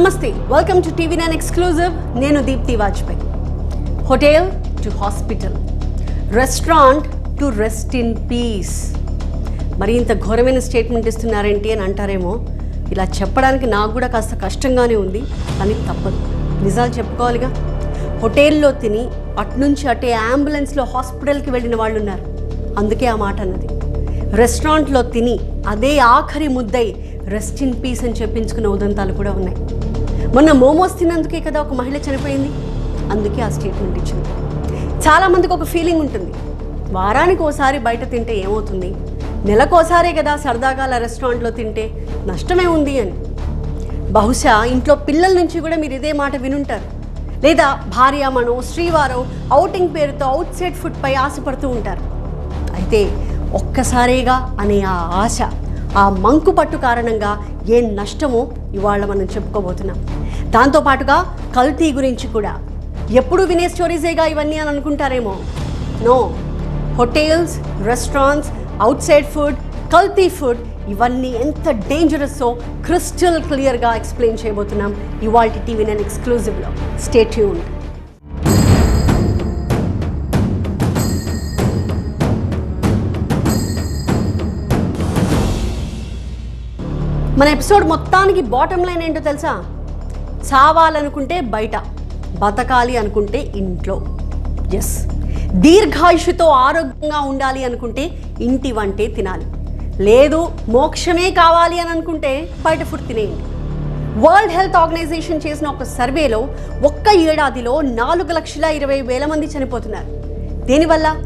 నమస్తే welcome to TV nine exclusive నేను Deepti Vajpayee. Hotel to hospital restaurant to rest in peace మరి ఇంత ఘోరమైన స్టేట్మెంట్ ఇస్తున్నారేంటి అని అంటారేమో. ఇలా చెప్పడానికి నాకు కూడా కాస్త కష్టంగానే ఉంది కానీ తప్పదు. నిజాలు చెప్పుకోవాలిగా. హోటల్లో తిని అట్నుంచి అటే అంబులెన్స్లో హాస్పిటల్కి వెళ్ళిన వాళ్ళు ఉన్నారు అందుకే ఆ మాట అన్నది. రెస్టారెంట్లో తిని అదే ఆఖరి ముద్దై రెస్ట్ ఇన్ పీస్ అని చెప్పించుకున్న ఉదంతాలు కూడా ఉన్నాయి. మొన్న మోమోస్ తిన్నందుకే కదా ఒక మహిళ చనిపోయింది. అందుకే ఆ స్టేట్మెంట్ ఇచ్చింది చాలామందికి ఒక ఫీలింగ్ ఉంటుంది. వారానికి ఓసారి బయట తింటే ఏమవుతుంది? నెలకోసారే కదా సరదాగా అలా రెస్టారెంట్లో తింటే నష్టమే ఉంది అని. బహుశా ఇంట్లో పిల్లల నుంచి కూడా మీరు ఇదే మాట వినుంటారు. లేదా భార్యామణో శ్రీవారో ఔటింగ్ పేరుతో అవుట్ సైడ్ ఫుడ్పై ఆశపడుతూ ఉంటారు. అయితే ఒక్కసారిగా అనే ఆ ఆశ ఆ మంకు పట్టు కారణంగా ఏ నష్టమో ఇవాళ మనం చెప్పుకోబోతున్నాం. దాంతోపాటుగా కల్తీ గురించి కూడా. ఎప్పుడు వినే స్టోరీసేగా ఇవన్నీ అని అనుకుంటారేమో. No. Hotels restaurants outside food కల్తీ ఫుడ్ ఇవన్నీ ఎంత డేంజరస్సో క్రిస్టల్ క్లియర్గా ఎక్స్ప్లెయిన్ చేయబోతున్నాం ఇవాళ టీవీ నేను ఎక్స్క్లూజివ్లో. స్టేట్ ట్యూన్ మన ఎపిసోడ్ మొత్తానికి బాటం లైన్ ఏంటో తెలుసా? చావాలనుకుంటే బయట బతకాలి అనుకుంటే ఇంట్లో. ఎస్ దీర్ఘాయుషుతో ఆరోగ్యంగా ఉండాలి అనుకుంటే ఇంటి వంటే తినాలి. లేదు మోక్షమే కావాలి అని అనుకుంటే బయట ఫుడ్ తినేయండి. వరల్డ్ హెల్త్ ఆర్గనైజేషన్ చేసిన ఒక సర్వేలో ఒక్క ఏడాదిలో నాలుగు లక్షల ఇరవై వేల మంది చనిపోతున్నారు. దేనివల్ల?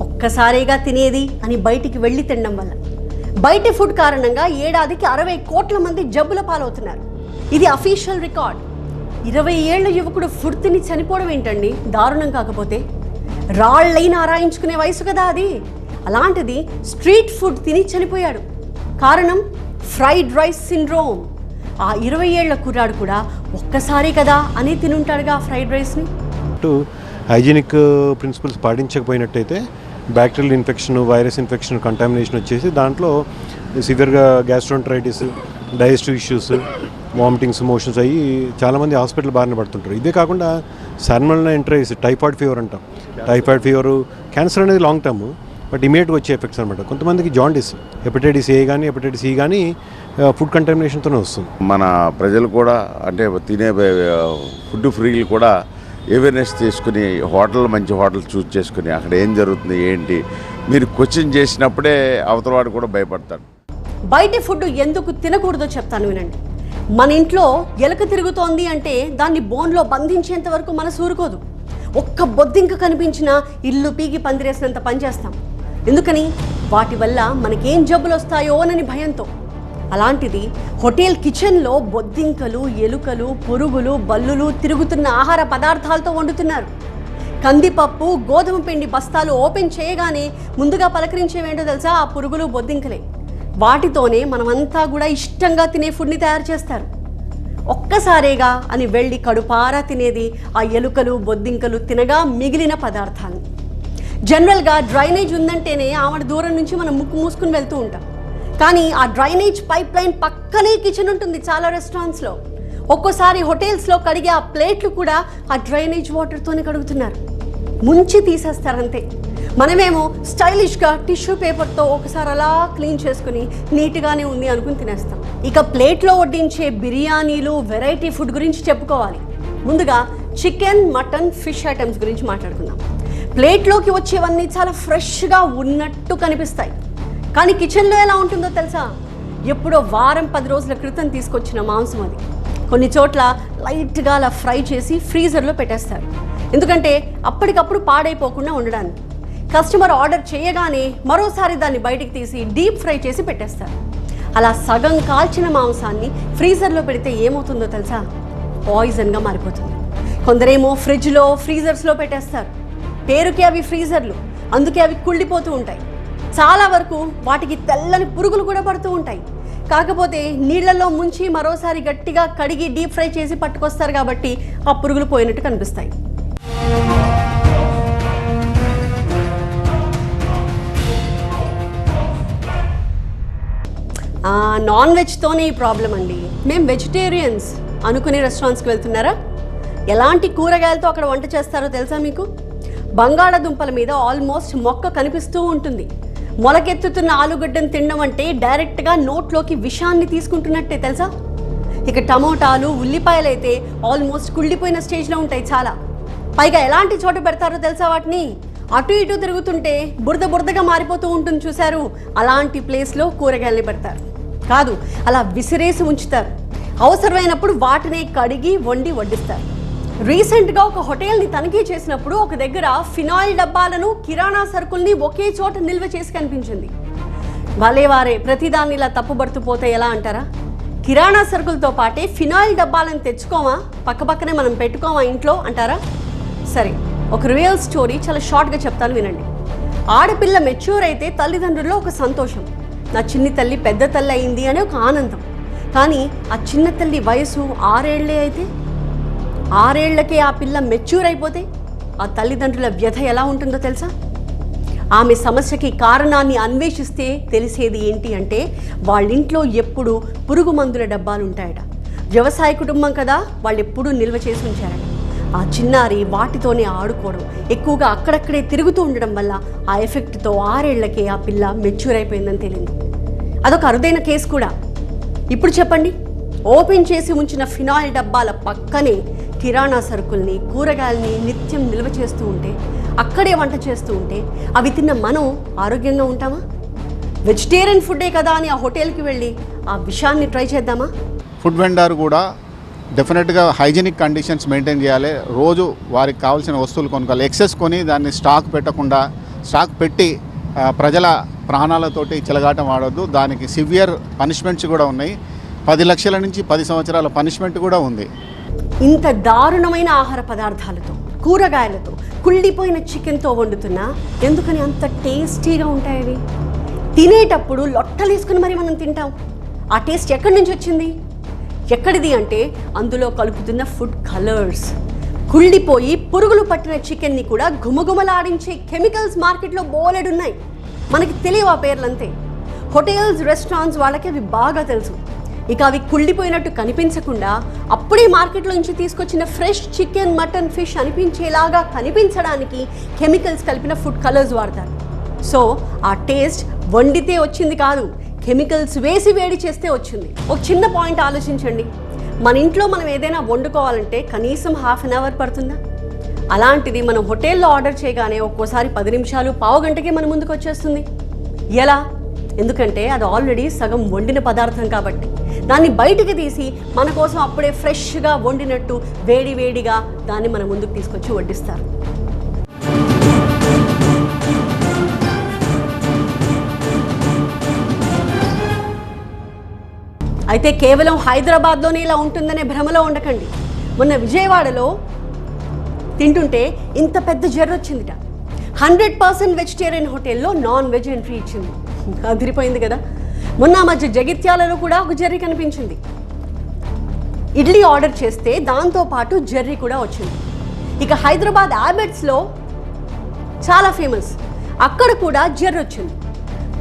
ఒక్కసారిగా తినేది అని బయటికి వెళ్ళి తినడం వల్ల. బయటి ఫుడ్ కారణంగా ఏడాదికి అరవై కోట్ల మంది జబ్బుల పాలవుతున్నారు. ఇది అఫీషియల్ రికార్డ్ ఇరవై ఏళ్ళ యువకుడు ఫుడ్ తిని చనిపోవడం ఏంటండి? దారుణం కాకపోతే? రాళ్ళైన ఆరాయించుకునే వయసు కదా అది. అలాంటిది స్ట్రీట్ ఫుడ్ తిని చనిపోయాడు. కారణం? Fried rice syndrome. ఆ ఇరవై ఏళ్ళ కుర్రాడు కూడా ఒక్కసారి కదా అని తినుంటాడుగా ఆ ఫ్రైడ్ రైస్ని. Hygienic principles పాటించకపోయినట్టయితే bacterial infection virus infection contamination వచ్చేసి దాంట్లో సివియర్గా gastroenteritis digestive issues vomitings motions అయ్యి చాలామంది హాస్పిటల్ బారిన పడుతుంటారు. ఇదే కాకుండా సర్మల్ ఎంట్రైస్ టైఫాయిడ్ ఫీవర్ అంటాం. టైఫాయిడ్ ఫీవర్ క్యాన్సర్ అనేది లాంగ్ టర్మ్ బట్ ఇమీడియట్గా వచ్చే ఎఫెక్ట్స్ అనమాట కొంతమందికి జాండిస్ హెపటైటిస్ ఏ కానీ హెపటైటిస్ ఈ కానీ ఫుడ్ కంటామినేషన్తోనే వస్తుంది. మన ప్రజలు కూడా అంటే తినే ఫుడ్ ఫ్రీలు కూడా అవేర్నెస్ తీసుకుని హోటల్ మంచి హోటల్ చూస్ చేసుకుని అక్కడ ఏం జరుగుతుంది ఏంటి మీరు క్వశ్చన్ చేసినప్పుడే అవతలవాడు కూడా భయపడతాడు. బయటి ఫుడ్ ఎందుకు తినకూడదో చెప్తాను వినండి. మన ఇంట్లో ఎలక తిరుగుతోంది అంటే దాన్ని బోన్లో బంధించేంత వరకు మనసు ఊరుకోదు. ఒక్క బొద్దింక కనిపించినా ఇల్లు పీకి పందిరేసినంత పనిచేస్తాం ఎందుకని? వాటి వల్ల మనకేం జబ్బులు వస్తాయోనని భయంతో. అలాంటిది హోటల్ కిచెన్లో బొద్దింకలు ఎలుకలు పురుగులు బల్లులు తిరుగుతున్న ఆహార పదార్థాలతో వండుతున్నారు. కందిపప్పు గోధుమ పిండి బస్తాలు ఓపెన్ చేయగానే ముందుగా పలకరించేవేంటో తెలుసా? ఆ పురుగులు బొద్దింకలే. వాటితోనే మనమంతా కూడా ఇష్టంగా తినే ఫుడ్ని తయారు చేస్తారు. ఒక్కసారేగా అని వెళ్ళి కడుపారా తినేది ఆ ఎలుకలు బొద్దింకలు తినగా మిగిలిన పదార్థాలు. జనరల్గా డ్రైనేజ్ ఉందంటేనే ఆవిడ దూరం నుంచి మనం ముక్కు మూసుకుని వెళ్తూ ఉంటాం. కానీ ఆ డ్రైనేజ్ పైప్ లైన్ పక్కనే కిచెన్ ఉంటుంది చాలా రెస్టారెంట్స్లో. ఒక్కోసారి హోటల్స్లో కడిగే ఆ ప్లేట్లు కూడా ఆ డ్రైనేజ్ వాటర్తోనే కడుగుతున్నారు. ముంచి తీసేస్తారంతే. మనమేమో స్టైలిష్గా టిష్యూ పేపర్తో ఒకసారి అలా క్లీన్ చేసుకుని నీట్గానే ఉంది అనుకుని తినేస్తాం. ఇక ప్లేట్లో వడ్డించే బిర్యానీలు వెరైటీ ఫుడ్ గురించి చెప్పుకోవాలి. ముందుగా చికెన్ మటన్ ఫిష్ ఐటమ్స్ గురించి మాట్లాడుకుందాం. ప్లేట్లోకి వచ్చేవన్నీ చాలా ఫ్రెష్గా ఉన్నట్టు కనిపిస్తాయి. కానీ కిచెన్లో ఎలా ఉంటుందో తెలుసా? ఎప్పుడో వారం పది రోజుల క్రితం తీసుకొచ్చిన మాంసం అది. కొన్ని చోట్ల లైట్గా అలా ఫ్రై చేసి ఫ్రీజర్లో పెట్టేస్తారు. ఎందుకంటే అప్పటికప్పుడు పాడైపోకుండా ఉండడానికి. కస్టమర్ ఆర్డర్ చేయగానే మరోసారి దాన్ని బయటికి తీసి డీప్ ఫ్రై చేసి పెట్టేస్తారు. అలా సగం కాల్చిన మాంసాన్ని ఫ్రీజర్లో పెడితే ఏమవుతుందో తెలుసా? పాయిజన్గా మారిపోతుంది. కొందరేమో ఫ్రిడ్జ్లో ఫ్రీజర్స్లో పెట్టేస్తారు. పేరుకి అవి ఫ్రీజర్లు. అందుకే అవి కుళ్ళిపోతూ ఉంటాయి. చాలా వరకు వాటికి తెల్లని పురుగులు కూడా పడుతూ ఉంటాయి. కాకపోతే నీళ్ళలో ముంచి మరోసారి గట్టిగా కడిగి డీప్ ఫ్రై చేసి పట్టుకొస్తారు కాబట్టి ఆ పురుగులు పోయినట్టు కనిపిస్తాయి. నాన్ వెజ్తోనే ఈ ప్రాబ్లం అండి. మేము వెజిటేరియన్స్ అనుకునే రెస్టారెంట్స్కి వెళ్తున్నారా? ఎలాంటి కూరగాయలతో అక్కడ వంట చేస్తారో తెలుసా మీకు? బంగాళాదుంపల మీద ఆల్మోస్ట్ మొక్క కనిపిస్తూ ఉంటుంది. మొలకెత్తుతున్న ఆలుగడ్డను తినడం అంటే డైరెక్ట్గా నోట్లోకి విషాన్ని తీసుకుంటున్నట్టే తెలుసా? ఇక టమోటాలు ఉల్లిపాయలు అయితే ఆల్మోస్ట్ కుళ్ళిపోయిన స్టేజ్లో ఉంటాయి చాలా. పైగా ఎలాంటి చోట పెడతారో తెలుసా వాటిని? అటు ఇటు తిరుగుతుంటే బురద బురదగా మారిపోతూ ఉంటుంది చూశారు. అలాంటి ప్లేస్లో కూరగాయల్ని పెడతారు. కాదు అలా విసిరేసి ఉంచుతారు. అవసరమైనప్పుడు వాటిని కడిగి వండి వడ్డిస్తారు. రీసెంట్గా ఒక హోటల్ని తనిఖీ చేసినప్పుడు ఒక దగ్గర ఫినాయిల్ డబ్బాలను కిరాణా సరుకుల్ని ఒకే చోట నిల్వ చేసి కనిపించింది. భలే వారే ప్రతిదాన్ని ఇలా తప్పుబడుతూ పోతే ఎలా అంటారా? కిరాణా సరుకులతో పాటే ఫినాయిల్ డబ్బాలను తెచ్చుకోమా? పక్కపక్కనే మనం పెట్టుకోమా ఇంట్లో అంటారా? సరే ఒక రియల్ స్టోరీ చాలా షార్ట్గా చెప్తాను వినండి. ఆడపిల్ల మెచ్యూర్ అయితే తల్లిదండ్రుల్లో ఒక సంతోషం. నా చిన్ని తల్లి పెద్ద తల్లి అయింది అనే ఒక ఆనందం. కానీ ఆ చిన్న తల్లి వయసు ఆరేళ్ళే అయితే? ఆరేళ్ళకే ఆ పిల్ల మెచ్యూర్ అయిపోతే ఆ తల్లిదండ్రుల వ్యధ ఎలా ఉంటుందో తెలుసా? ఆమె సమస్యకి కారణాన్ని అన్వేషిస్తే తెలిసేది ఏంటి అంటే వాళ్ళింట్లో ఎప్పుడు పురుగు మందుల డబ్బాలు ఉంటాయట వ్యవసాయ కుటుంబం కదా వాళ్ళు ఎప్పుడూ నిల్వ చేసి ఉంచారట. ఆ చిన్నారి వాటితోనే ఆడుకోవడం ఎక్కువగా అక్కడక్కడే తిరుగుతూ ఉండడం వల్ల ఆ ఎఫెక్ట్తో ఆరేళ్ళకే ఆ పిల్ల మెచ్యూర్ అయిపోయిందని తెలియదు అదొక అరుదైన కేసు కూడా. ఇప్పుడు చెప్పండి ఓపెన్ చేసి ఉంచిన ఫినాయిల్ డబ్బాల పక్కనే కిరాణా సరుకుల్ని కూరగాయల్ని నిత్యం నిల్వ చేస్తూ ఉంటే అక్కడే వంట చేస్తూ ఉంటే అవి తిన్న మనం ఆరోగ్యంగా ఉంటామా? వెజిటేరియన్ ఫుడ్డే కదా అని ఆ హోటల్కి వెళ్ళి ఆ విషయాన్ని ట్రై చేద్దామా? ఫుడ్ వెండర్ కూడా డెఫినెట్గా హైజీనిక్ కండిషన్స్ మెయింటైన్ చేయాలి. రోజు వారికి కావాల్సిన వస్తువులు కొనుక్కోవాలి. ఎక్సెస్ కొని దాన్ని స్టాక్ పెట్టకుండా స్టాక్ పెట్టి ప్రజల ప్రాణాలతోటి చిలగాటం ఆడొద్దు. దానికి సివియర్ పనిష్మెంట్స్ కూడా ఉన్నాయి. పది లక్షల నుంచి పది సంవత్సరాల పనిష్మెంట్ కూడా ఉంది. ఇంత దారుణమైన ఆహార పదార్థాలతో కూరగాయలతో కుళ్ళిపోయిన చికెన్తో వండుతున్నా ఎందుకని అంత టేస్టీగా ఉంటాయి అవి? తినేటప్పుడు లొట్టలేసుకుని మరి మనం తింటాం. ఆ టేస్ట్ ఎక్కడి నుంచి వచ్చింది? ఎక్కడిది అంటే అందులో కలుపుతున్న ఫుడ్ కలర్స్. కుళ్ళిపోయి పురుగులు పట్టిన చికెన్ని కూడా ఘుమఘుమలాడించే కెమికల్స్ మార్కెట్లో బోలెడున్నాయి. మనకి తెలియవు ఆ పేర్లంతే. హోటల్స్ రెస్టారెంట్స్ వాళ్ళకి అవి బాగా తెలుసు. ఇక అవి కుళ్ళిపోయినట్టు కనిపించకుండా అప్పుడే మార్కెట్లో నుంచి తీసుకొచ్చిన ఫ్రెష్ చికెన్ మటన్ ఫిష్ అనిపించేలాగా కనిపించడానికి కెమికల్స్ కలిపిన ఫుడ్ కలర్స్ వాడతారు. సో ఆ టేస్ట్ వండితే వచ్చింది కాదు. కెమికల్స్ వేసి వేడి చేస్తే వచ్చింది. ఒక చిన్న పాయింట్ ఆలోచించండి. మన ఇంట్లో మనం ఏదైనా వండుకోవాలంటే కనీసం హాఫ్ అన్ అవర్ పడుతుందా? అలాంటిది మనం హోటల్లో ఆర్డర్ చేయగానే ఒక్కోసారి పది నిమిషాలు పావు గంటకే మన ముందుకు వచ్చేస్తుంది. ఎలా? ఎందుకంటే అది ఆల్రెడీ సగం వండిన పదార్థం కాబట్టి. దాన్ని బయటికి తీసి మన కోసం అప్పుడే ఫ్రెష్గా వండినట్టు వేడి వేడిగా దాన్ని మన ముందుకు తీసుకొచ్చి వడ్డిస్తారు. అయితే కేవలం హైదరాబాద్లోనే ఇలా ఉంటుందనే భ్రమలో ఉండకండి. మొన్న విజయవాడలో తింటుంటే ఇంత పెద్ద జర్ర వచ్చిందిట. హండ్రెడ్ పర్సెంట్ వెజిటేరియన్ హోటల్లో నాన్ వెజ్ ఎంట్రీ ఇచ్చింది. అదిరిపోయింది కదా. మొన్న మధ్య జగిత్యాలలో కూడా ఒక జర్రీ కనిపించింది. ఇడ్లీ ఆర్డర్ చేస్తే దాంతో పాటు జర్రీ కూడా వచ్చింది. ఇక హైదరాబాద్ యాబెట్స్లో చాలా ఫేమస్. అక్కడ కూడా జర్రీ వచ్చింది.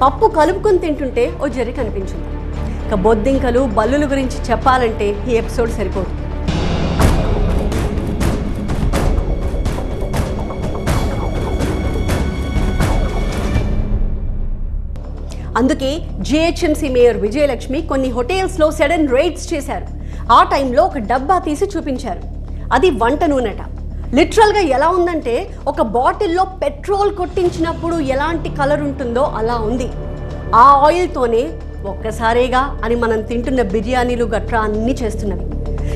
పప్పు కలుపుకొని తింటుంటే ఓ జర్రీ కనిపించింది. ఇక బొద్దింకలు బల్లుల గురించి చెప్పాలంటే ఈ ఎపిసోడ్ సరిపోదు. అందుకే జిహెచ్ఎంసీ మేయర్ విజయలక్ష్మి కొన్ని హోటల్స్లో సడన్ రైడ్స్ చేశారు. ఆ టైంలో ఒక డబ్బా తీసి చూపించారు. అది వంట నూనెట. లిటరల్గా ఎలా ఉందంటే ఒక బాటిల్లో పెట్రోల్ కొట్టించినప్పుడు ఎలాంటి కలర్ ఉంటుందో అలా ఉంది. ఆ ఆయిల్తోనే ఒక్కసారేగా అని మనం తింటున్న బిర్యానీలు గట్రా అన్నీ చేస్తున్నవి.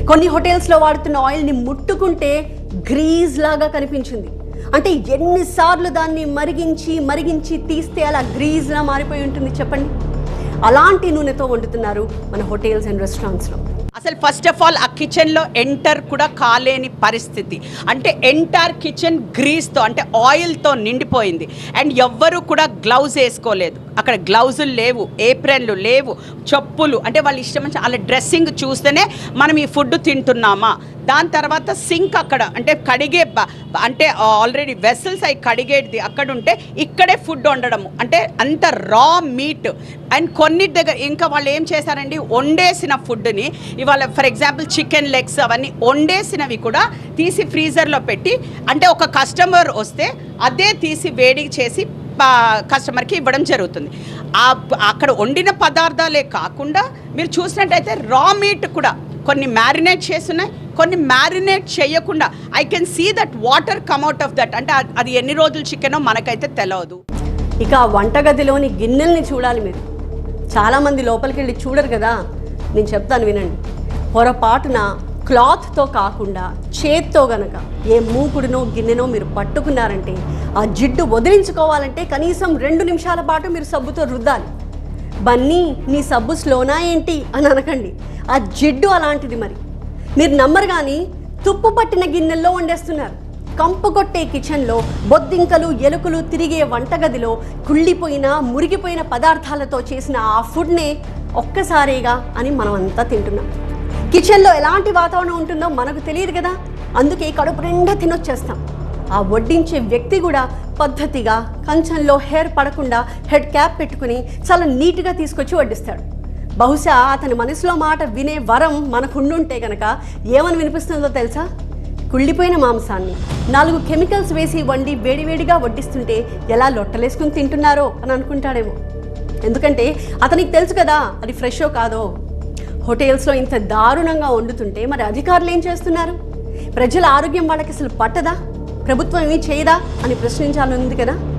కొన్ని హోటల్స్లో వాడుతున్న ఆయిల్ని ముట్టుకుంటే గ్రీజ్ లాగా కనిపించింది. అంటే ఎన్నిసార్లు దాన్ని మరిగించి మరిగించి తీస్తే అలా గ్రీజ్లా మారిపోయి ఉంటుంది చెప్పండి? అలాంటి నూనెతో వండుతున్నారు మన హోటల్స్ అండ్ రెస్టారెంట్స్లో. అసలు ఫస్ట్ ఆఫ్ ఆల్ ఆ కిచెన్లో ఎంటర్ కూడా కాలేని పరిస్థితి. అంటే ఎంటైర్ కిచెన్ గ్రీస్తో అంటే ఆయిల్తో నిండిపోయింది. అండ్ ఎవ్వరూ కూడా గ్లౌజ్ వేసుకోలేదు. అక్కడ గ్లౌజులు లేవు ఏప్రన్లు లేవు చెప్పులు. అంటే వాళ్ళ ఇష్టం వచ్చి వాళ్ళ డ్రెస్సింగ్ చూస్తేనే మనం ఈ ఫుడ్ తింటున్నామా? దాని తర్వాత సింక్ అక్కడ అంటే కడిగే అంటే ఆల్రెడీ వెసల్స్ అవి కడిగేది అక్కడ ఉంటే ఇక్కడే ఫుడ్ వండడము. అంటే అంత రా మీట్. అండ్ కొన్నిటి దగ్గర ఇంకా వాళ్ళు ఏం చేశారండి? వండేసిన ఫుడ్ని ఇవాళ ఫర్ ఎగ్జాంపుల్ చికెన్ లెగ్స్ అవన్నీ వండేసినవి కూడా తీసి ఫ్రీజర్లో పెట్టి అంటే ఒక కస్టమర్ వస్తే అదే తీసి వేడి చేసి కస్టమర్కి ఇవ్వడం జరుగుతుంది. ఆ అక్కడ వండిన పదార్థాలే కాకుండా మీరు చూసినట్టయితే రా మీట్ కూడా కొన్ని మ్యారినేట్ చేస్తున్నాయి కొన్ని మ్యారినేట్ చేయకుండా I can see that water come out of that అంటే అది- ఎన్ని రోజులు చికెనో మనకైతే తెలియదు ఇక వంటగదిలోని గిన్నెల్ని చూడాలి మీరు. చాలామంది లోపలికి వెళ్ళి చూడరు కదా. నేను చెప్తాను వినండి. పొరపాటున క్లాత్తో కాకుండా చేత్తో గనక ఏ మూకుడినో గిన్నెనో మీరు పట్టుకున్నారంటే ఆ జిడ్డు వదిలించుకోవాలంటే కనీసం రెండు నిమిషాల పాటు మీరు సబ్బుతో రుద్దాలి. బన్నీ నీ సబ్బు స్లోనా ఏంటి? అని అనకండి. ఆ జిడ్డు అలాంటిది మరి. మీరు నమ్మరు కానీ తుప్పు పట్టిన గిన్నెల్లో వండేస్తున్నారు. కంపు కొట్టే కిచెన్లో బొద్దింకలు ఎలుకలు తిరిగే వంటగదిలో కుళ్ళిపోయిన మురిగిపోయిన పదార్థాలతో చేసిన ఆ ఫుడ్నే ఒక్కసారిగా అని మనం అంతా తింటున్నాం. కిచెన్లో ఎలాంటి వాతావరణం ఉంటుందో మనకు తెలియదు కదా? అందుకే కడుపు నిండా తినొచ్చేస్తాం. ఆ వడ్డించే వ్యక్తి కూడా పద్ధతిగా కంచంలో హెయిర్ పడకుండా హెడ్ క్యాప్ పెట్టుకుని చాలా నీట్గా తీసుకొచ్చి వడ్డిస్తాడు. బహుశా అతని మనసులో మాట వినే వరం మనకుండుంటే కనుక ఏమని వినిపిస్తుందో తెలుసా? కుళ్ళిపోయిన మాంసాన్ని. నాలుగు కెమికల్స్ వేసి వండి వేడివేడిగా వడ్డిస్తుంటే ఎలా లొట్టలేసుకుని తింటున్నారో అని అనుకుంటాడేమో. ఎందుకంటే అతనికి తెలుసు కదా అది ఫ్రెషో కాదో. హోటల్స్లో ఇంత దారుణంగా వండుతుంటే మరి అధికారులు ఏం చేస్తున్నారు? ప్రజల ఆరోగ్యం వాళ్ళకి అసలు పట్టదా? ప్రభుత్వం ఏమీ చేయదా? అని ప్రశ్నించాలని ఉంది కదా.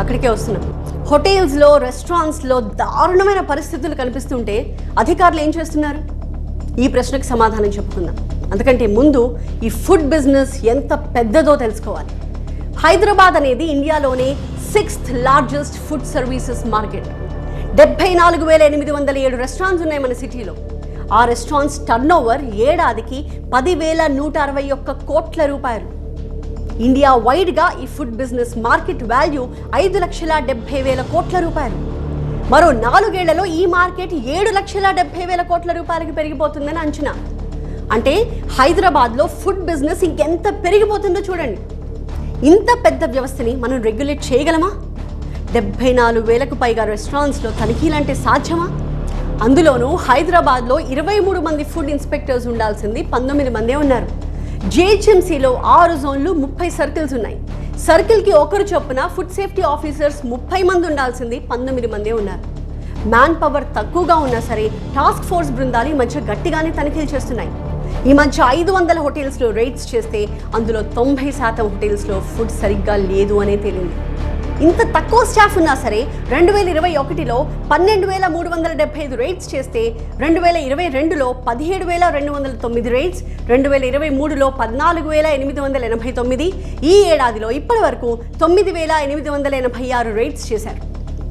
అక్కడికే వస్తున్నాం. హోటల్స్లో రెస్టారెంట్స్లో దారుణమైన పరిస్థితులు కనిపిస్తుంటే అధికారులు ఏం చేస్తున్నారు? ఈ ప్రశ్నకు సమాధానం చెప్పుకుందాం. అందుకంటే ముందు ఈ ఫుడ్ బిజినెస్ ఎంత పెద్దదో తెలుసుకోవాలి. హైదరాబాద్ అనేది ఇండియాలోనే sixth largest food services market. డెబ్బై నాలుగు వేల ఎనిమిది వందల ఏడు రెస్టారెంట్స్ ఉన్నాయి మన సిటీలో. ఆ రెస్టారెంట్స్ టర్న్ ఓవర్ ఏడాదికి పదివేల నూట అరవై ఒక్క కోట్ల రూపాయలు. ఇండియా వైడ్గా ఈ ఫుడ్ బిజినెస్ మార్కెట్ వాల్యూ ఐదు లక్షల డెబ్బై వేల కోట్ల రూపాయలు. మరో నాలుగేళ్ళలో ఈ మార్కెట్ ఏడు లక్షల డెబ్బై వేల కోట్ల రూపాయలకు పెరిగిపోతుందని అంచనా. అంటే హైదరాబాద్లో ఫుడ్ బిజినెస్ ఇంకెంత పెరిగిపోతుందో చూడండి. ఇంత పెద్ద వ్యవస్థని మనం రెగ్యులేట్ చేయగలమా? డెబ్బై నాలుగు వేలకు పైగా రెస్టారెంట్స్లో తనిఖీలంటే సాధ్యమా? అందులోనూ హైదరాబాద్లో ఇరవై మూడు మంది ఫుడ్ ఇన్స్పెక్టర్స్ ఉండాల్సింది పంతొమ్మిది మందే ఉన్నారు. జిహెచ్ఎంసీలో ఆరు జోన్లు ముప్పై సర్కిల్స్ ఉన్నాయి. సర్కిల్కి ఒకరు చొప్పున ఫుడ్ సేఫ్టీ ఆఫీసర్స్ ముప్పై మంది ఉండాల్సింది పంతొమ్మిది మందే ఉన్నారు. మ్యాన్ పవర్ తక్కువగా ఉన్నా సరే టాస్క్ ఫోర్స్ బృందాలు ఈ మధ్య గట్టిగానే తనిఖీలు చేస్తున్నాయి. ఈ మధ్య ఐదు వందల హోటల్స్లో రేట్స్ చేస్తే అందులో తొంభై శాతం హోటల్స్లో ఫుడ్ సరిగ్గా లేదు అనే తేలింది. ఇంత తక్కువ స్టాఫ్ ఉన్నా సరే రెండు వేల ఇరవై ఒకటిలో పన్నెండు వేల మూడు వందల డెబ్బై ఐదు రైడ్స్ చేస్తే రెండు వేల ఇరవై రెండులో పదిహేడు వేల రెండు వందల తొమ్మిది రైడ్స్ రెండు వేల ఇరవై మూడులో పద్నాలుగు వేల ఎనిమిది వందల ఎనభై తొమ్మిది ఈ ఏడాదిలో ఇప్పటి వరకు తొమ్మిది వేల ఎనిమిది వందల ఎనభై ఆరు రైడ్స్ చేశారు.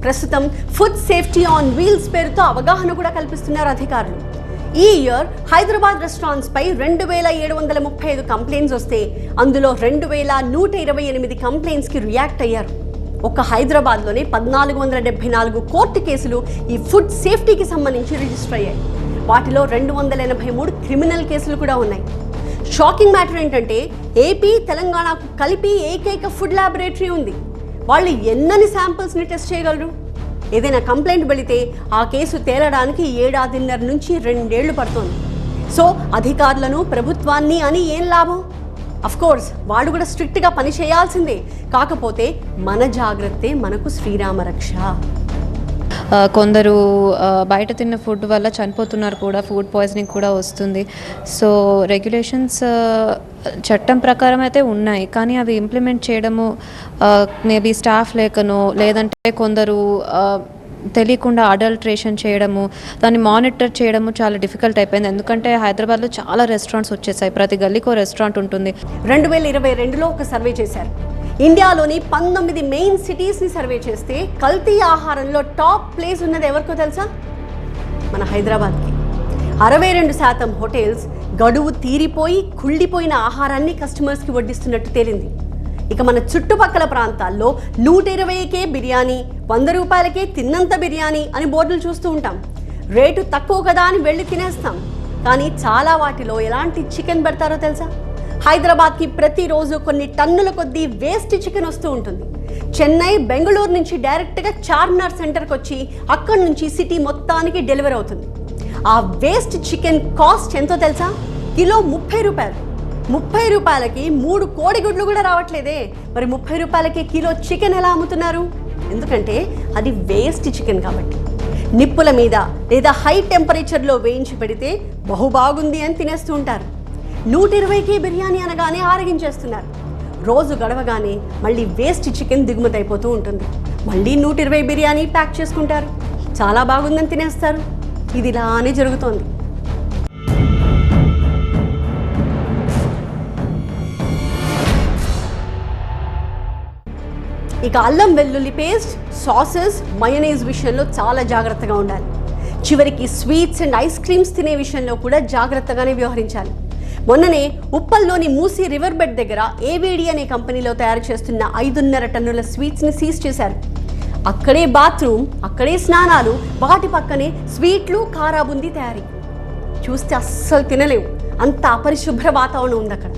ప్రస్తుతం ఫుడ్ సేఫ్టీ ఆన్ వీల్స్ పేరుతో అవగాహన కూడా కల్పిస్తున్నారు అధికారులు. ఈ ఇయర్ హైదరాబాద్ రెస్టారెంట్స్ పై రెండు వేల ఏడు వందల ముప్పై ఐదు కంప్లైంట్స్ వస్తే అందులో రెండు వేల నూట ఇరవై ఎనిమిది కంప్లైంట్స్కి రియాక్ట్ అయ్యారు. ఒక్క హైదరాబాద్లోనే పద్నాలుగు వందల డెబ్బై నాలుగు కోర్టు కేసులు ఈ ఫుడ్ సేఫ్టీకి సంబంధించి రిజిస్టర్ అయ్యాయి. వాటిలో రెండు వందల ఎనభై మూడు క్రిమినల్ కేసులు కూడా ఉన్నాయి. షాకింగ్ మ్యాటర్ ఏంటంటే ఏపీ తెలంగాణకు కలిపి ఏకైక ఫుడ్ ల్యాబొరేటరీ ఉంది. వాళ్ళు ఎన్నని శాంపిల్స్ని టెస్ట్ చేయగలరు? ఏదైనా కంప్లైంట్ పెడితే ఆ కేసు తేలడానికి ఏడాదిన్నర నుంచి రెండేళ్ళు పడుతోంది. సో అధికారులను ప్రభుత్వాన్ని అని ఏం లాభం? కోర్స్ వాళ్ళు కూడా స్ట్రిక్ట్గా పని చేయాల్సిందే. కాకపోతే మన జాగ్రత్తే మనకు శ్రీరామ రక్ష. కొందరు బయట తిన్న ఫుడ్ వల్ల చనిపోతున్నారు కూడా ఫుడ్ పాయిజనింగ్ కూడా వస్తుంది. సో రెగ్యులేషన్స్ చట్టం ప్రకారం అయితే ఉన్నాయి. కానీ అవి ఇంప్లిమెంట్ చేయడము మేబీ స్టాఫ్ లేకనో లేదంటే కొందరు తెలియకుండా అడల్ట్రేషన్ చేయడము దాన్ని మానిటర్ చేయడము చాలా డిఫికల్ట్ అయిపోయింది. ఎందుకంటే హైదరాబాద్లో చాలా రెస్టారెంట్స్ వచ్చేసాయి. ప్రతి గల్లీకో రెస్టారెంట్ ఉంటుంది. రెండు వేల ఇరవై రెండులో ఒక సర్వే చేశారు. ఇండియాలోని పంతొమ్మిది మెయిన్ సిటీస్ని సర్వే చేస్తే కల్తీ ఆహారంలో టాప్ ప్లేస్ ఉన్నది ఎవరికో తెలుసా? మన హైదరాబాద్కి. అరవై రెండు శాతం హోటల్స్ గడువు తీరిపోయి కుళ్ళిపోయిన ఆహారాన్ని కస్టమర్స్కి వడ్డిస్తున్నట్టు తేలింది. ఇక మన చుట్టుపక్కల ప్రాంతాల్లో నూట ఇరవైకే బిర్యానీ వంద రూపాయలకే తిన్నంత బిర్యానీ అని బోర్డులు చూస్తూ ఉంటాం. రేటు తక్కువ కదా అని వెళ్ళి తినేస్తాం. కానీ చాలా వాటిలో ఎలాంటి చికెన్ పెడతారో తెలుసా? హైదరాబాద్కి ప్రతిరోజు కొన్ని టన్నుల కొద్దీ వేస్ట్ చికెన్ వస్తూ ఉంటుంది. చెన్నై బెంగళూరు నుంచి డైరెక్ట్గా చార్మినార్ సెంటర్కి వచ్చి అక్కడి నుంచి సిటీ మొత్తానికి డెలివరీ అవుతుంది. ఆ వేస్ట్ చికెన్ కాస్ట్ ఎంతో తెలుసా? కిలో ముప్పై రూపాయలు. ముప్పై రూపాయలకి మూడు కోడిగుడ్లు కూడా రావట్లేదే. మరి ముప్పై రూపాయలకి కిలో చికెన్ ఎలా అమ్ముతున్నారు? ఎందుకంటే అది వేస్ట్ చికెన్ కాబట్టి. నిప్పుల మీద లేదా హై టెంపరేచర్లో వేయించి పెడితే బహు బాగుంది అని తినేస్తూ ఉంటారు. నూట ఇరవైకి బిర్యానీ అనగానే ఆరగించేస్తున్నారు. రోజు గడవగానే మళ్ళీ వేస్ట్ చికెన్ దిగుమతి అయిపోతూ ఉంటుంది. మళ్ళీ నూట ఇరవై బిర్యానీ ప్యాక్ చేసుకుంటారు. చాలా బాగుందని తినేస్తారు. ఇది ఇలానే జరుగుతోంది. ఇక అల్లం వెల్లుల్లి పేస్ట్ సాసెస్ మయనైజ్ విషయంలో చాలా జాగ్రత్తగా ఉండాలి. చివరికి స్వీట్స్ అండ్ ఐస్ క్రీమ్స్ తినే విషయంలో కూడా జాగ్రత్తగానే వ్యవహరించాలి. మొన్ననే ఉప్పల్లోని మూసి రివర్ బెడ్ దగ్గర ఏవిడి అనే కంపెనీలో తయారు చేస్తున్న ఐదున్నర టన్నుల స్వీట్స్ని సీజ్ చేశారు. అక్కడే బాత్రూమ్ అక్కడే స్నానాలు వాటి పక్కనే స్వీట్లు కారాబుంది తయారీ. చూస్తే అస్సలు తినలేవు. అంత అపరిశుభ్ర వాతావరణం ఉంది అక్కడ.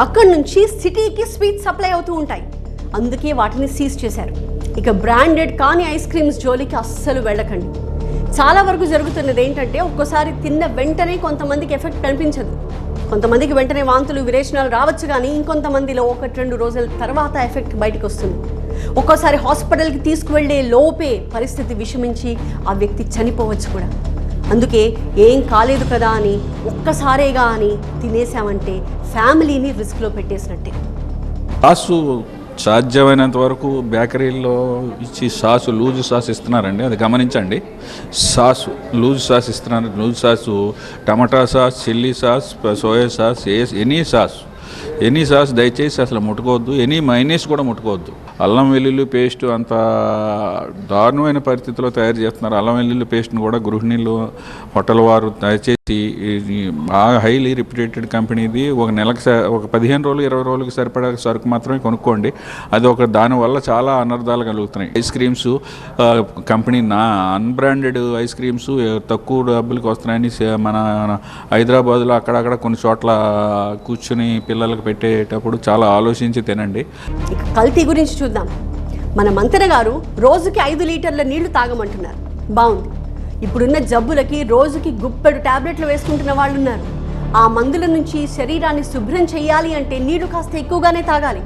అక్కడి నుంచి సిటీకి స్వీట్ సప్లై అవుతూ ఉంటాయి. అందుకే వాటిని సీజ్ చేశారు. ఇక బ్రాండెడ్ కాని ఐస్ క్రీమ్స్ జోలికి అస్సలు వెళ్ళకండి. చాలా వరకు జరుగుతున్నది ఏంటంటే ఒక్కోసారి తిన్న వెంటనే కొంతమందికి ఎఫెక్ట్ కనిపించదు. కొంతమందికి వెంటనే వాంతులు విరేచనాలు రావచ్చు కానీ ఇంకొంతమందిలో ఒకటి రెండు రోజుల తర్వాత ఎఫెక్ట్ బయటకు వస్తుంది ఒక్కోసారి హాస్పిటల్కి తీసుకువెళ్ళే లోపే పరిస్థితి విషమించి ఆ వ్యక్తి చనిపోవచ్చు కూడా. అందుకే ఏం కాలేదు కదా అని ఒక్కసారేగా అని తినేసామంటే ఫ్యామిలీని రిస్క్లో పెట్టేసినట్టే. సాధ్యమైనంత వరకు బేకరీల్లో ఇచ్చి సాసు లూజు సాస్ ఇస్తున్నారండి. అది గమనించండి. సాసు లూజు సాస్ ఇస్తున్నారు. Loose sauce tomato sauce chilli sauce soya sauce ఏ ఎనీ సాస్. ఎనీ సాస్ దయచేసి అసలు ముట్టుకోవద్దు. ఎనీ మైనీస్ కూడా ముట్టుకోవద్దు. అల్లం వెల్లుల్లి పేస్ట్ అంత దారుణమైన పరిస్థితిలో తయారు చేస్తున్నారు. అల్లం వెల్లుల్లి పేస్ట్ని కూడా గృహిణీలు హోటల్ వారు దయచేసి బాగా హైలీ రిప్యుటేటెడ్ కంపెనీది ఒక నెలకు స- ఒక పదిహేను రోజులు ఇరవై రోజులకు సరిపడా సరుకు మాత్రమే కొనుక్కోండి. అది ఒక దానివల్ల చాలా అనర్థాలు కలుగుతున్నాయి. ఐస్ క్రీమ్స్ కంపెనీ నా అన్బ్రాండెడ్ ఐస్ క్రీమ్స్ తక్కువ డబ్బులకి వస్తున్నాయని మన హైదరాబాద్లో అక్కడక్కడ కొన్ని చోట్ల కూర్చుని పిల్లలకు పెట్టేటప్పుడు చాలా ఆలోచించి తినండి. కల్తీ గురించి చూద్దాం. మన మంతెన గారు రోజుకి ఐదు లీటర్ల నీళ్ళు తాగమంటున్నారు. బాగుంది. ఇప్పుడున్న జబ్బులకి రోజుకి గుప్పెడు టాబ్లెట్లు వేసుకుంటున్న వాళ్ళు ఉన్నారు ఆ మందుల నుంచి శరీరాన్ని శుభ్రం చేయాలి అంటే నీళ్ళు కాస్త ఎక్కువగానే తాగాలి.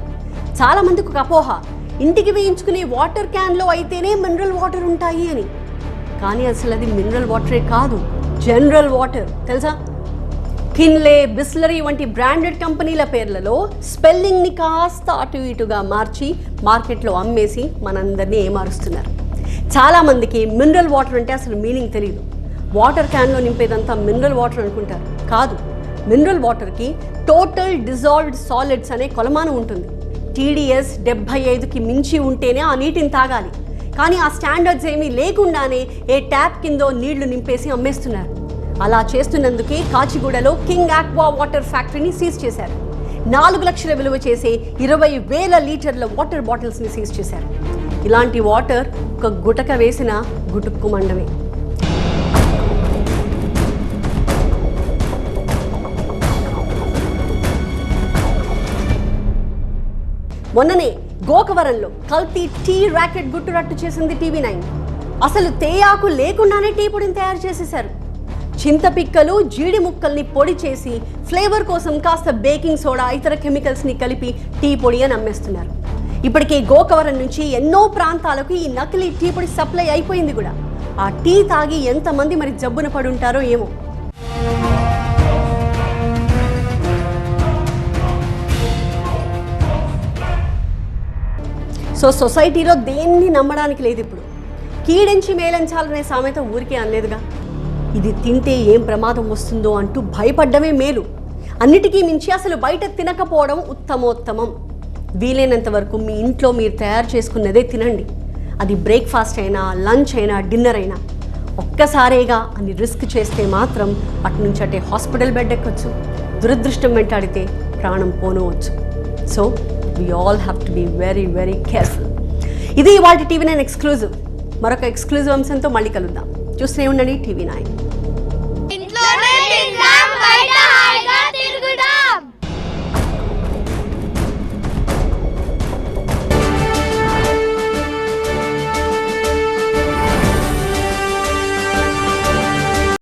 చాలా మందికి ఒక అపోహ. ఇంటికి వేయించుకునే వాటర్ క్యాన్లో అయితేనే మినరల్ వాటర్ ఉంటాయి అని. కానీ అసలు అది మినరల్ వాటరే కాదు జనరల్ వాటర్. తెలుసా? కిన్లే బిస్లరీ వంటి బ్రాండెడ్ కంపెనీల పేర్లలో స్పెల్లింగ్ని కాస్త అటు ఇటుగా మార్చి మార్కెట్లో అమ్మేసి మనందరినీ ఏమారుస్తున్నారు. చాలామందికి మినరల్ వాటర్ అంటే అసలు మీనింగ్ తెలియదు వాటర్ క్యాన్లో నింపేదంతా మినరల్ వాటర్ అనుకుంటారు. కాదు మినరల్ వాటర్కి టోటల్ డిజాల్వ్డ్ సాలిడ్స్ అనే కొలమానం ఉంటుంది. టీడీఎస్ డెబ్బై ఐదుకి మించి ఉంటేనే ఆ నీటిని తాగాలి. కానీ ఆ స్టాండర్డ్స్ ఏమీ లేకుండానే ఏ ట్యాప్ కిందో నీళ్ళు నింపేసి అమ్మేస్తున్నారు. అలా చేస్తున్నందుకే కాచిగూడలో కింగ్ ఆక్వా వాటర్ ఫ్యాక్టరీని సీజ్ చేశారు. నాలుగు లక్షల విలువ చేసే ఇరవై వేల లీటర్ల వాటర్ బాటిల్స్ని సీజ్ చేశారు. ఇలాంటి వాటర్ ఒక గుటక వేసిన గుటుక్కు మండమే. మొన్ననే గోకవరంలో కల్తీ టీ ర్యాకెట్ గుట్టు రట్టు చేసింది టీవీ నైన్. అసలు తేయాకు లేకుండానే టీ పొడిని తయారు చేసేశారు. చింతపిక్కలు జీడి ముక్కల్ని పొడి చేసి ఫ్లేవర్ కోసం కాస్త బేకింగ్ సోడా ఇతర కెమికల్స్ని కలిపి టీ పొడి అని అమ్మేస్తున్నారు ఇప్పటికే గోకవరం నుంచి ఎన్నో ప్రాంతాలకు ఈ నకిలీ టీ పొడి సప్లై అయిపోయింది కూడా. ఆ టీ తాగి ఎంతమంది మరి జబ్బున పడి ఉంటారో ఏమో. సో సొసైటీలో దేన్ని నమ్మడానికి లేదు ఇప్పుడు. కీడించి మేలంచాలనే సామెత ఊరికే అనలేదుగా. ఇది తింటే ఏం ప్రమాదం వస్తుందో అంటూ భయపడ్డమే మేలు. అన్నిటికీ మించి అసలు బయట తినకపోవడం ఉత్తమోత్తమం. వీలైనంత వరకు మీ ఇంట్లో మీరు తయారు చేసుకున్నదే తినండి. అది బ్రేక్ఫాస్ట్ అయినా లంచ్ అయినా డిన్నర్ అయినా. ఒక్కసారేగా అని రిస్క్ చేస్తే మాత్రం అటు నుంచి అటే హాస్పిటల్ బెడ్ ఎక్కొచ్చు. దురదృష్టం వెంటాడితే ప్రాణం పోనవచ్చు. So we all have to be very very careful ఇది ఇవాళ టీవీ నైన్ ఎక్స్క్లూజివ్. మరొక ఎక్స్క్లూజివ్ అంశంతో మళ్ళీ కలుద్దాం. చూస్తూనే ఉండండి టీవీ నైన్